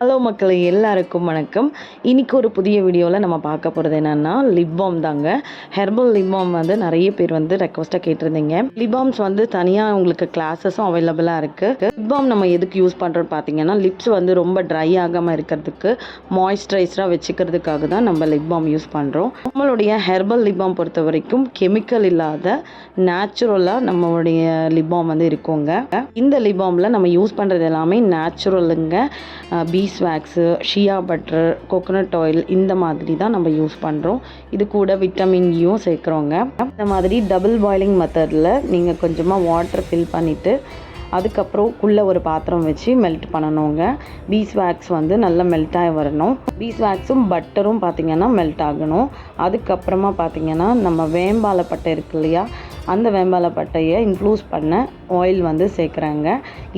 Hello மக்கள் எல்லாருக்கும் வணக்கம். இன்றைக்கி ஒரு புதிய வீடியோவில் நம்ம பார்க்க போகிறது என்னென்னா லிப்பாம் தாங்க. ஹெர்பல் லிப் பாம் வந்து நிறைய பேர் வந்து ரெக்வஸ்ட்டாக கேட்டிருந்தீங்க. லிப்பாம்ஸ் வந்து தனியாக உங்களுக்கு கிளாஸஸும் அவைலபிளாக இருக்குது லிப் பாம் நம்ம எதுக்கு யூஸ் பண்ணுறோன்னு பார்த்தீங்கன்னா லிப்ஸ் வந்து ரொம்ப ட்ரை ஆகாமல் இருக்கிறதுக்கு மாய்ஸ்சரைஸராக வச்சுக்கிறதுக்காக தான் நம்ம லிப் பாம் யூஸ் பண்ணுறோம் நம்மளுடைய ஹெர்பல் லிப்பாம் பொறுத்த வரைக்கும் கெமிக்கல் இல்லாத நேச்சுரலாக நம்மளுடைய லிப் பாம் வந்து இருக்குங்க. இந்த லிப்பாமில் நம்ம யூஸ் பண்ணுறது எல்லாமே நேச்சுரலுங்க bees wax shea butter coconut oil இந்த மாதிரி தான் நம்ம யூஸ் பண்ணுறோம் இது கூட விட்டமின் e யூ சேர்க்குறோங்க. இந்த மாதிரி டபுள் பாயிலிங் மெத்தடில் நீங்கள் கொஞ்சமாக வாட்டர் ஃபில் பண்ணிவிட்டு அதுக்கப்புறம் உள்ளே ஒரு பாத்திரம் வச்சு மெல்ட் பண்ணணுங்க. பீஸ் வேக்ஸ் வந்து நல்லா மெல்ட் ஆகி வரணும். பீஸ் வேக்ஸும் பட்டரும் பார்த்திங்கன்னா மெல்ட் ஆகணும். அதுக்கப்புறமா பார்த்திங்கன்னா நம்ம வேம்பாலப்பட்டை இருக்கு இல்லையா அந்த வேம்பாலப்பட்டையை இன்க்ளூஸ் பண்ண ஆயில் வந்து சேர்க்குறாங்க.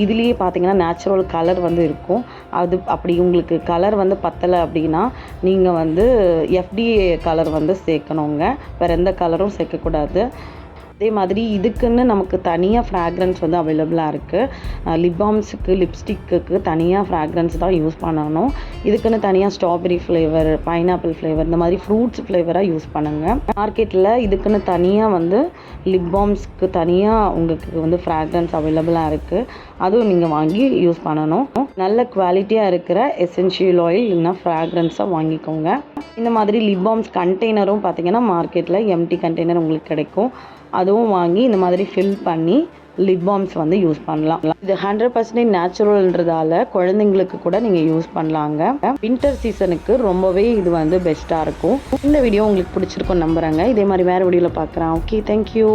இதுலேயே பார்த்தீங்கன்னா நேச்சுரல் கலர் வந்து இருக்கும். அது அப்படி உங்களுக்கு கலர் வந்து பத்தலை அப்படின்னா நீங்கள் வந்து எஃப்டிஏ கலர் வந்து சேர்க்கணுங்க. வேறு எந்த கலரும் சேர்க்கக்கூடாது. அதே மாதிரி இதுக்குன்னு நமக்கு தனியாக ஃப்ராக்ரன்ஸ் வந்து அவைலபிளாக இருக்குது லிப் பாம்ஸுக்கு லிப்ஸ்டிக்கு தனியாக ஃப்ராக்ரன்ஸ் தான் யூஸ் பண்ணணும். இதுக்குன்னு தனியாக ஸ்ட்ராபெரி ஃப்ளேவர் பைனாப்பிள் ஃப்ளேவர் இந்த மாதிரி ஃப்ரூட்ஸ் ஃப்ளேவராக யூஸ் பண்ணுங்கள் மார்க்கெட்டில் இதுக்குன்னு தனியாக வந்து லிப் பாம்ஸ்க்கு தனியாக உங்களுக்கு வந்து ஃப்ராக்ரன்ஸ் அவைலபிளாக இருக்குது அதுவும் நீங்கள் வாங்கி யூஸ் பண்ணணும். நல்ல குவாலிட்டியாக இருக்கிற எசென்ஷியல் ஆயில் இல்லைன்னா ஃப்ராக்ரன்ஸாக வாங்கிக்கோங்க. இந்த மாதிரி லிப் பாம்ஸ் கண்டெய்னரும் பார்த்தீங்கன்னா மார்க்கெட்டில் எம்டி கண்டெய்னர் உங்களுக்கு கிடைக்கும். அது அதுவும் வாங்கி இந்த மாதிரி ஃபில் பண்ணி லிப் பாம்ஸ் வந்து யூஸ் பண்ணலாம். இது ஹண்ட்ரட் பர்சன்டேஜ் நேச்சுரல்ன்றதால குழந்தைங்களுக்கு கூட நீங்கள் யூஸ் பண்ணலாங்க. வின்டர் சீசனுக்கு ரொம்பவே இது வந்து பெஸ்ட்டாக இருக்கும். இந்த வீடியோ உங்களுக்கு பிடிச்சிருக்கும் நம்புகிறேங்க இதே மாதிரி வேறு வீடியோவில் பார்க்குறேன் ஓகே தேங்க்யூ